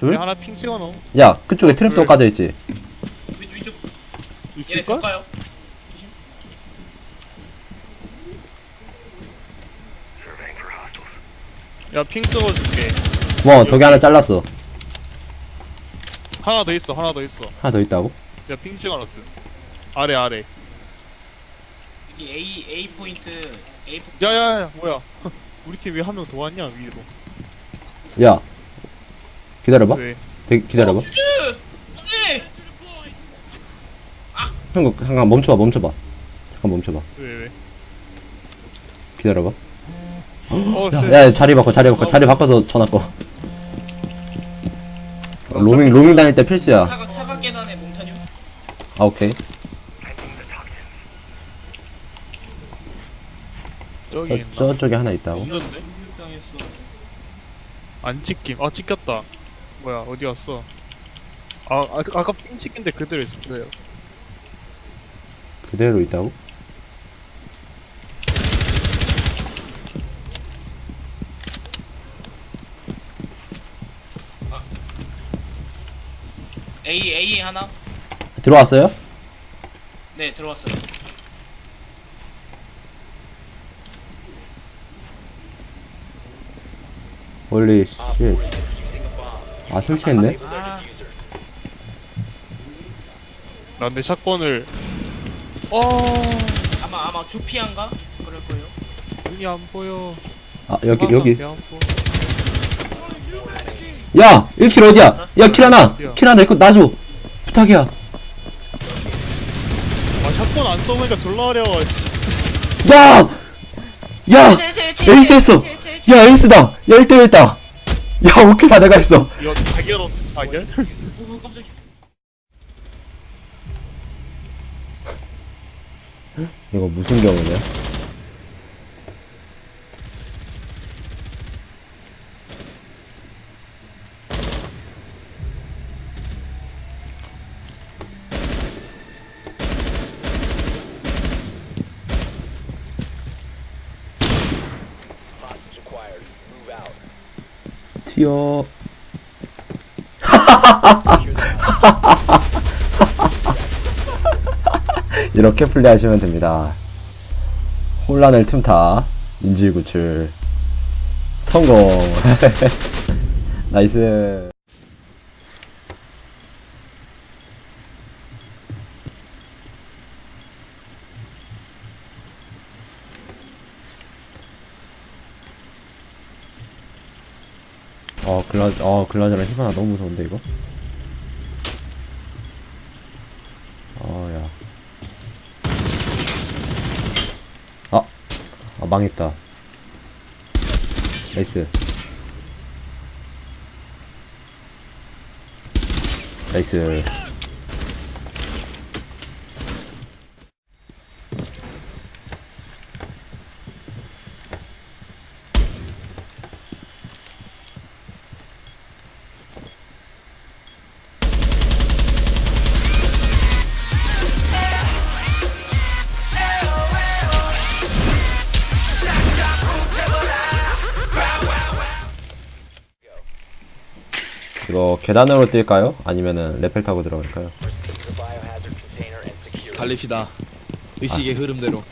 둘? 하나 핑 찍어놓어 야 그쪽에 트랩도 둘. 까져 있지? 위쪽 위쪽. 얘네 있을걸? 볼까요? 야핑 찍어줄게. 뭐 저기 하나 잘랐어. 하나 더 있어 하나 더 있어. 하나 더 있다고? 야핑 찍어놨어 아래 아래. 여기 A A 포인트 A 포 야야야 뭐야. 우리 팀 왜 한 명 더 왔냐 위로. 야 기다려봐 왜? 대, 기다려봐 퓨즈! 형님! 형 잠깐 멈춰봐 멈춰봐 잠깐 멈춰봐 왜 왜? 기다려봐 어 씨. 야, 야 자리 바꿔 자리 바꿔 자리 바꿔서 전화 꺼 로밍 로밍 다닐 때 필수야 계단에 몽타뉴 아 오케이 저기 저, 있나? 저쪽에 하나 있다고 안 찍힘 아 찍혔다 뭐야 어디 갔어 아, 아 아까 핑 찍힌데 그대로 있을 거예요 그대로 있다고? A A 하나 들어왔어요? 네 들어왔어요 원리 쉣. 아 설치했네? 아나 근데 샷건을 어 아마 아마 조피안가 그럴 거예요 눈이 안 보여 아 여기 여기 배안 보여. 야! 1킬 어디야? 야 킬 하나! 킬 하나 이거 놔줘! 부탁이야 아 샷건 안 써보니까 졸라 어려워 씨. 야! 야! 에이스 했어! 야 에이스다! 야 1대1다! 야 5킬 다 내가 했어! 이거 자결 없 자결? 이거 무슨 경우냐? 튀어 이렇게 플레이하시면 됩니다. 혼란을 틈타 인질 구출 성공. 나이스 어 글라 어 글라즈랑 히바나 너무 무서운데 이거 어야 아, 아 망했다. 나이스. 나이스. 계단으로 뛸까요? 아니면은 레펠 타고 들어갈까요? 달립시다. 의식의 흐름대로.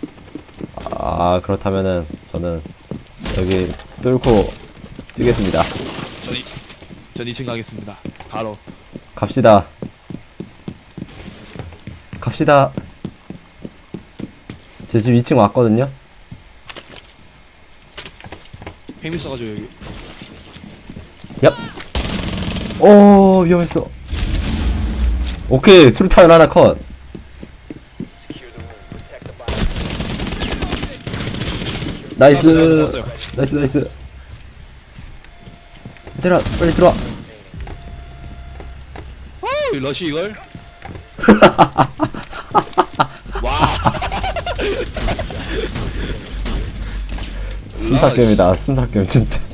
아 그렇다면은 저는 여기 뚫고 뛰겠습니다. 전, 이, 전 2층 가겠습니다. 바로. 갑시다. 갑시다. 제 집 2층 왔거든요. 팽미 써가지고 여기. 얍. 오 위험했어. 오케이 수류탄 하나 컷. 나이스. 나이스 나이스. 얘들아 빨리 들어와. 이 러쉬 이걸? 와. 순삭겜이다 순삭겜 진짜.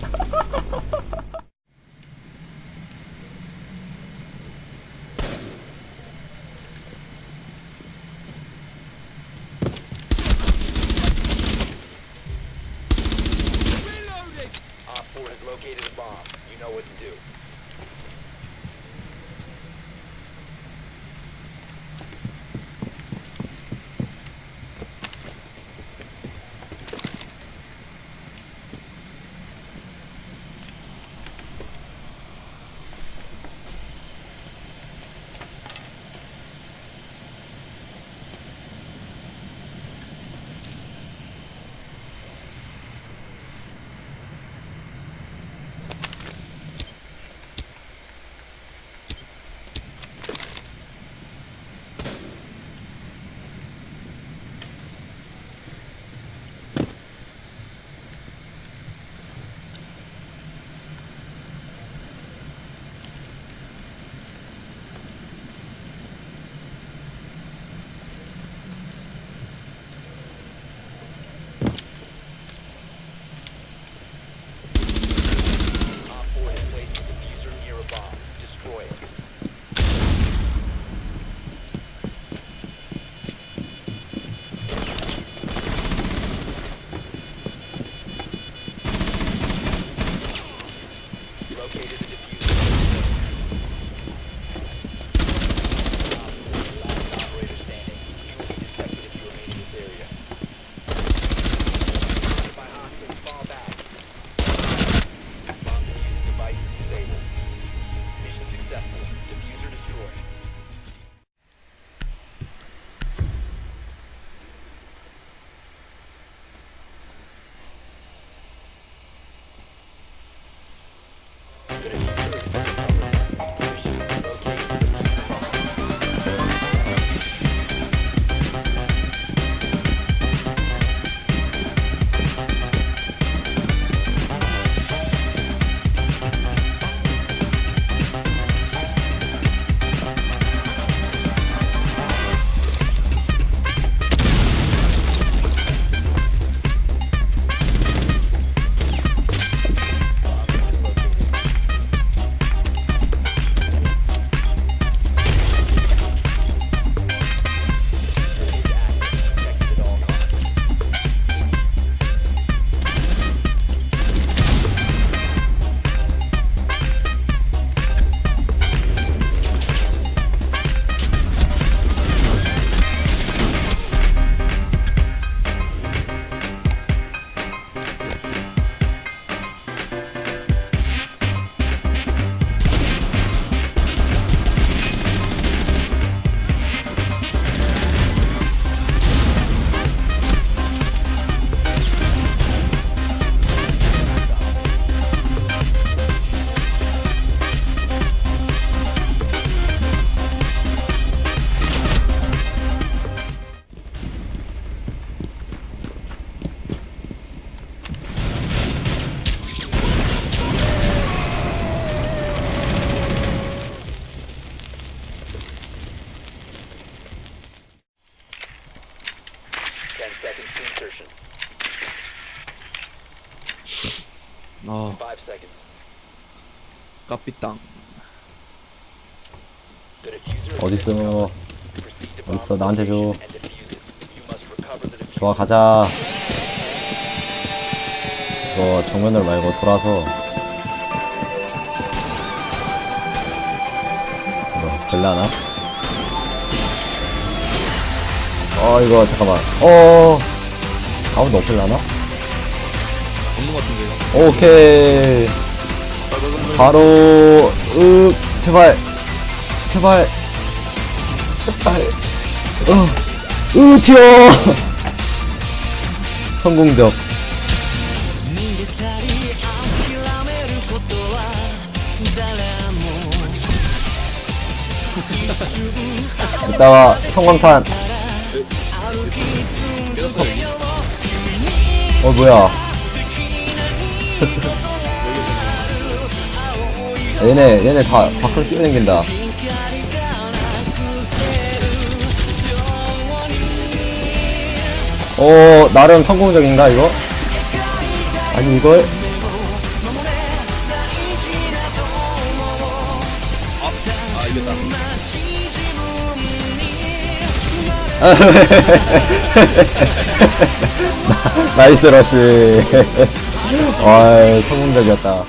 seconds to insertion. 아, Five seconds. 까삐땅. The diffuser is picked 어딨어 up. Proceed to bomb 어딨어? 나한테 줘. location and defuse it. You must recover the diffuser. 좋아 가자 이거 정면으로 말고 돌아서 이거 걸려나? 어 이거 잠깐만. 어. 아무도 없을라나? 오케이. 바로 으 제발. 제발. 제발. 어으 튀어. 성공적. 이따가 성광탄 깨졌어요 여기 어 뭐야? 얘네 얘네 다 밖으로 뛰어댕긴다. 어 나름 성공적인가 이거? 아니 이걸 나이스 러시 아 성공적이었다